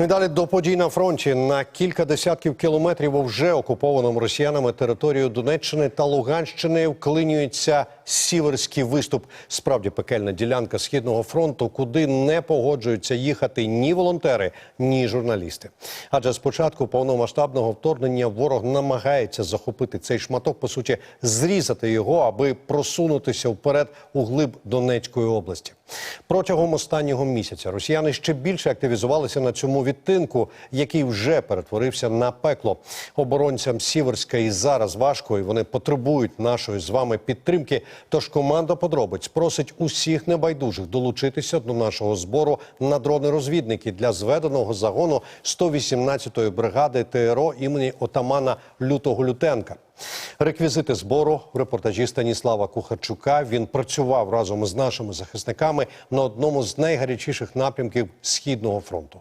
Ну і далі до подій на фронті на кілька десятків кілометрів у вже окупованому росіянами територію Донеччини та Луганщини вклинюється сіверський виступ. Справді пекельна ділянка східного фронту, куди не погоджуються їхати ні волонтери, ні журналісти. Адже з початку повномасштабного вторгнення ворог намагається захопити цей шматок, по суті, зрізати його, аби просунутися вперед у глиб Донецької області. Протягом останнього місяця росіяни ще більше активізувалися на цьому відтинку, який вже перетворився на пекло. Оборонцям Сіверська і зараз важко, і вони потребують нашої з вами підтримки. Тож команда подробиць просить усіх небайдужих долучитися до нашого збору на дрони-розвідники для зведеного загону 118-ї бригади ТРО імені отамана Лютого Лютенка. Реквізити збору в репортажі Станіслава Кухарчука. Він працював разом з нашими захисниками на одному з найгарячіших напрямків східного фронту.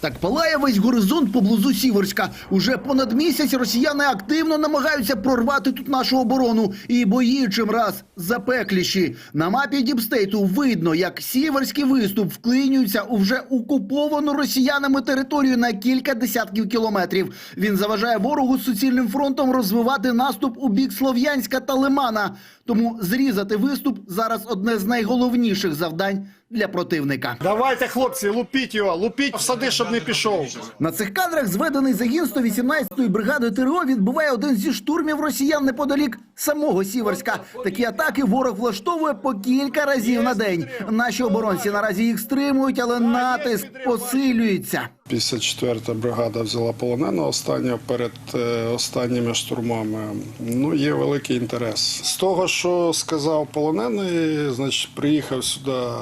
Так палає весь горизонт поблизу Сіверська. Уже понад місяць росіяни активно намагаються прорвати тут нашу оборону. І бої чим раз запекліші. На мапі Діпстейту видно, як сіверський виступ вклинюється у вже окуповану росіянами територію на кілька десятків кілометрів. Він заважає ворогу з суцільним фронтом розвивати наступ у бік Слов'янська та Лимана. Тому зрізати виступ зараз одне з найголовніших завдань для противника. Давайте, хлопці, лупіть його, лупіть в сади, щоб не пішов. На цих кадрах зведений загін 118-ї бригади ТРО відбуває один зі штурмів росіян неподалік самого Сіверська. Такі атаки ворог влаштовує по кілька разів на день. Наші оборонці наразі їх стримують, але натиск посилюється. 54-та бригада взяла полоненого останнього перед е, останніми штурмами. Ну, є великий інтерес. З того, що сказав полонений, значить, приїхав сюди е,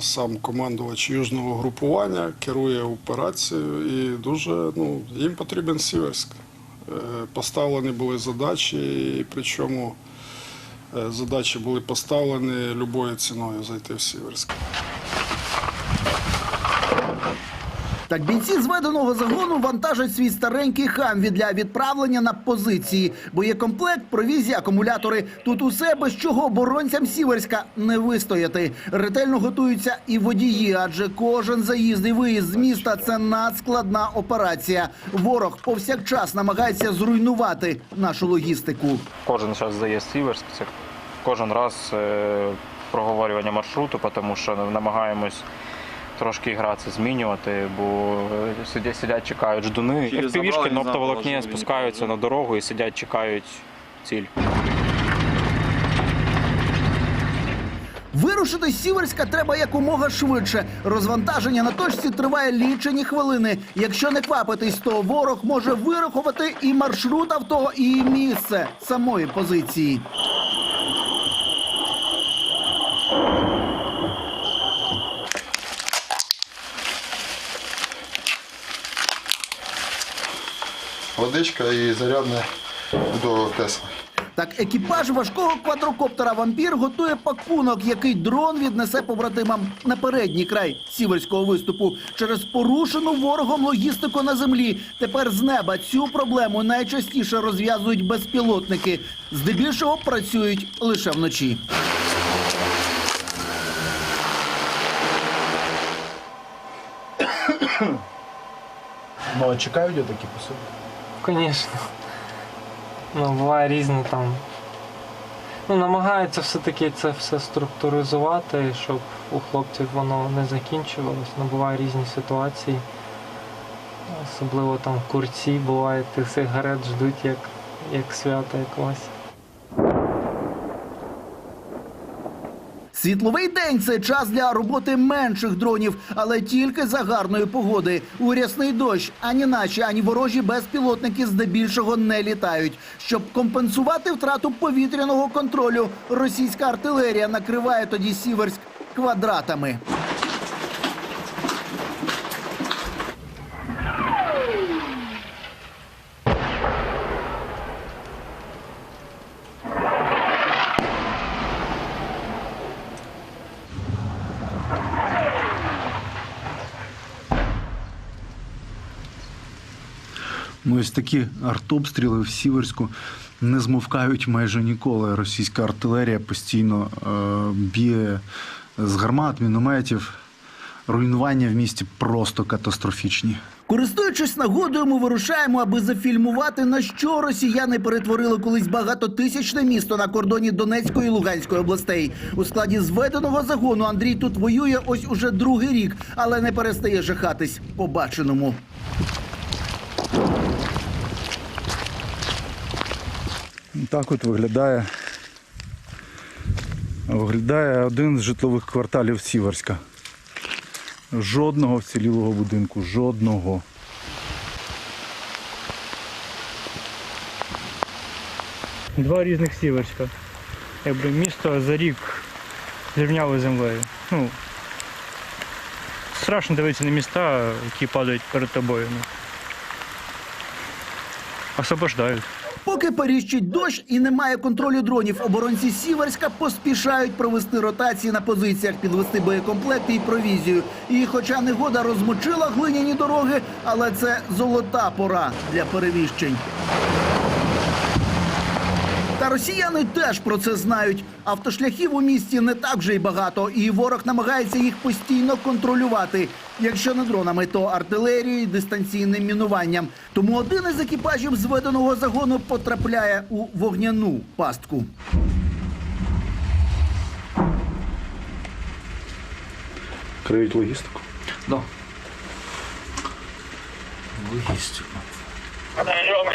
сам командувач южного групування, керує операцією і дуже ну, їм потрібен Сіверськ. Е, Поставлені були задачі, і причому задачі були поставлені любою ціною зайти в Сіверськ. Так бійці зведеного загону вантажать свій старенький хамві для відправлення на позиції. Боєкомплект, провізія, акумулятори. Тут усе, без чого оборонцям Сіверська не вистояти. Ретельно готуються і водії, адже кожен заїзд і виїзд з міста це надскладна операція. Ворог повсякчас намагається зруйнувати нашу логістику. Кожен час здає Сіверськ, це кожен раз е, проговорювання маршруту, тому що намагаємось трошки гратися змінювати, бо е, сидять, сидять чекають ждуни. Через Півішки на оптоволокні спускаються на дорогу і сидять, чекають ціль. Вирушити з Сіверська треба якомога швидше. Розвантаження на точці триває лічені хвилини. Якщо не квапитись, то ворог може вирахувати і маршрут авто, і місце самої позиції. Водичка і зарядне до Тесла. Так, екіпаж важкого квадрокоптера Вампір готує пакунок, який дрон віднесе побратимам на передній край сіверського виступу через порушену ворогом логістику на землі. Тепер з неба цю проблему найчастіше розв'язують безпілотники. Здебільшого працюють лише вночі. Ну, а чекають такі посилки? Звісно. Ну, буває різне там. Ну, намагаються все-таки це все структуризувати, щоб у хлопців воно не закінчувалось. Ну, буває різні ситуації. Особливо там курці буває, тих сигарет ждуть як, як свято якогось. Світловий день це час для роботи менших дронів, але тільки за гарної погоди. У рясний дощ ані наші, ані ворожі безпілотники здебільшого не літають. Щоб компенсувати втрату повітряного контролю, російська артилерія накриває тоді Сіверськ квадратами. Ну, ось такі артобстріли в Сіверську не змовкають майже ніколи. Російська артилерія постійно е, б'є з гармат, мінометів. Руйнування в місті просто катастрофічні. Користуючись нагодою, ми вирушаємо, аби зафільмувати, на що росіяни перетворили колись багатотисячне місто на кордоні Донецької і Луганської областей. У складі зведеного загону Андрій тут воює ось уже другий рік, але не перестає жахатись побаченому. Так от виглядає, виглядає один з житлових кварталів Сіверська. Жодного вцілілого будинку, жодного. Два різних сіверська. Якби місто за рік зрівняло землею. Ну, страшно дивитися на міста, які падають перед тобою. Ну. Освобождають. Поки періщить дощ і немає контролю дронів, оборонці Сіверська поспішають провести ротації на позиціях, підвести боєкомплекти і провізію. І хоча негода розмочила глиняні дороги, але це золота пора для перевіщень. Росіяни теж про це знають. Автошляхів у місті не так вже й багато, і ворог намагається їх постійно контролювати. Якщо не дронами, то артилерією, дистанційним мінуванням. Тому один із екіпажів зведеного загону потрапляє у вогняну пастку. Криють логістику.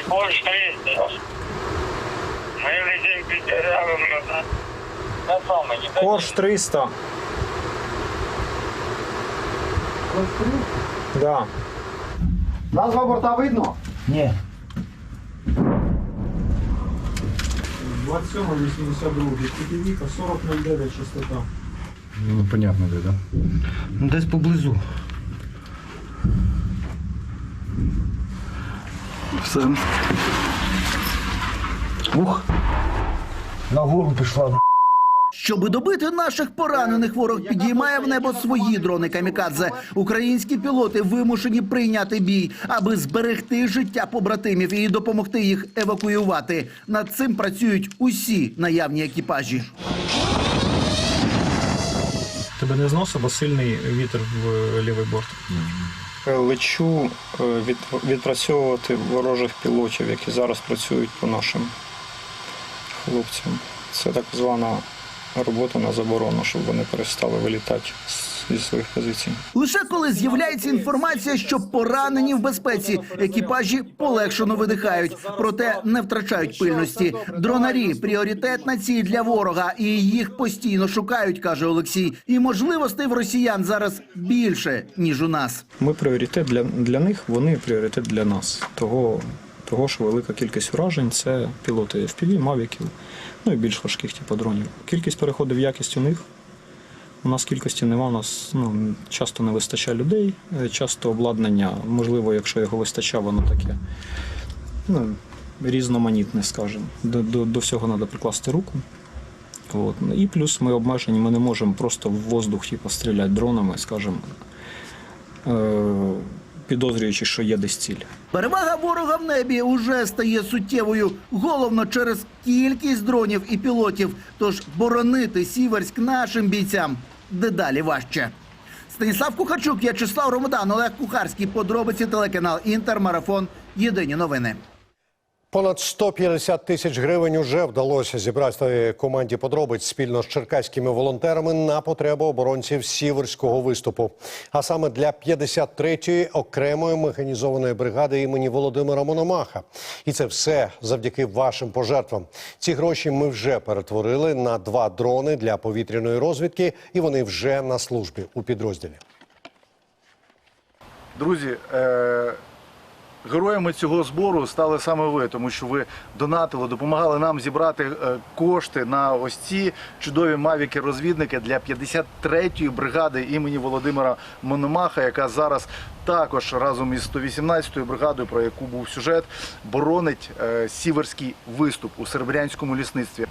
Больше 300. Мы летим під деревами на, на самый не Корж 300. Да. Назва борта видно? 27-82, Кутівіка, 4009 частота. Ну, понятно, де, да? Ну, десь поблизу. Все. Ух. Нагору пішла. Щоби добити наших поранених, ворог підіймає в небо свої дрони камікадзе. Українські пілоти вимушені прийняти бій, аби зберегти життя побратимів і допомогти їх евакуювати. Над цим працюють усі наявні екіпажі. Тебе не зносить, бо сильний вітер в лівий борт. Лечу е, відпрацьовувати ворожих пілотів, які зараз працюють по нашим хлопцям. Це так звана робота на заборону, щоб вони перестали вилітати зі своїх позицій. Лише коли з'являється інформація, що поранені в безпеці, екіпажі полегшено видихають, проте не втрачають пильності. Дронарі пріоритетна ціль для ворога, і їх постійно шукають, каже Олексій. І можливостей в росіян зараз більше ніж у нас. Ми пріоритет для, для них, вони пріоритет для нас. Того, того, що велика кількість вражень це пілоти FPV, мавіків, ну і більш важких типу дронів. Кількість переходів якість у них. У нас кількості нема, у нас ну, часто не вистачає людей, е, часто обладнання, можливо, якщо його вистачає, воно таке ну, різноманітне, скажімо. До, до, до всього треба прикласти руку. От. І плюс ми обмежені, ми не можемо просто в воздух типу, стріляти дронами, скажімо, е, підозрюючи, що є десь ціль. Перевага ворога в небі уже стає суттєвою, головно через кількість дронів і пілотів. Тож боронити Сіверськ нашим бійцям дедалі важче. Станіслав Кухарчук, В'ячеслав Ромодан, Олег Кухарський. Подробиці телеканал Інтер. Марафон. Єдині новини. Понад 150 тисяч гривень уже вдалося зібрати команді подробиць спільно з черкаськими волонтерами на потребу оборонців сіверського виступу. А саме для 53-ї окремої механізованої бригади імені Володимира Мономаха. І це все завдяки вашим пожертвам. Ці гроші ми вже перетворили на два дрони для повітряної розвідки, і вони вже на службі у підрозділі. Друзі, е- героями цього збору стали саме ви, тому що ви донатили, допомагали нам зібрати е, кошти на ось ці чудові мавіки-розвідники для 53-ї бригади імені Володимира Мономаха, яка зараз також разом із 118-ю бригадою, про яку був сюжет, боронить е, сіверський виступ у серебрянському лісництві.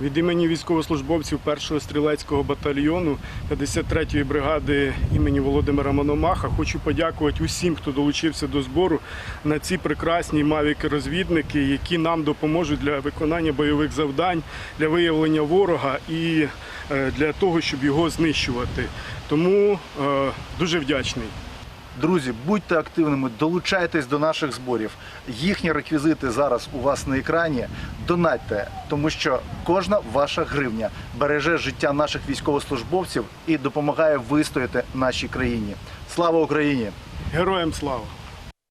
Від імені військовослужбовців 1-го стрілецького батальйону 53-ї бригади імені Володимира Мономаха хочу подякувати усім, хто долучився до збору на ці прекрасні мавіки-розвідники, які нам допоможуть для виконання бойових завдань, для виявлення ворога і е, для того, щоб його знищувати. Тому е, дуже вдячний. Друзі, будьте активними, долучайтесь до наших зборів. Їхні реквізити зараз у вас на екрані. Донатьте, тому що кожна ваша гривня береже життя наших військовослужбовців і допомагає вистояти нашій країні. Слава Україні! Героям слава!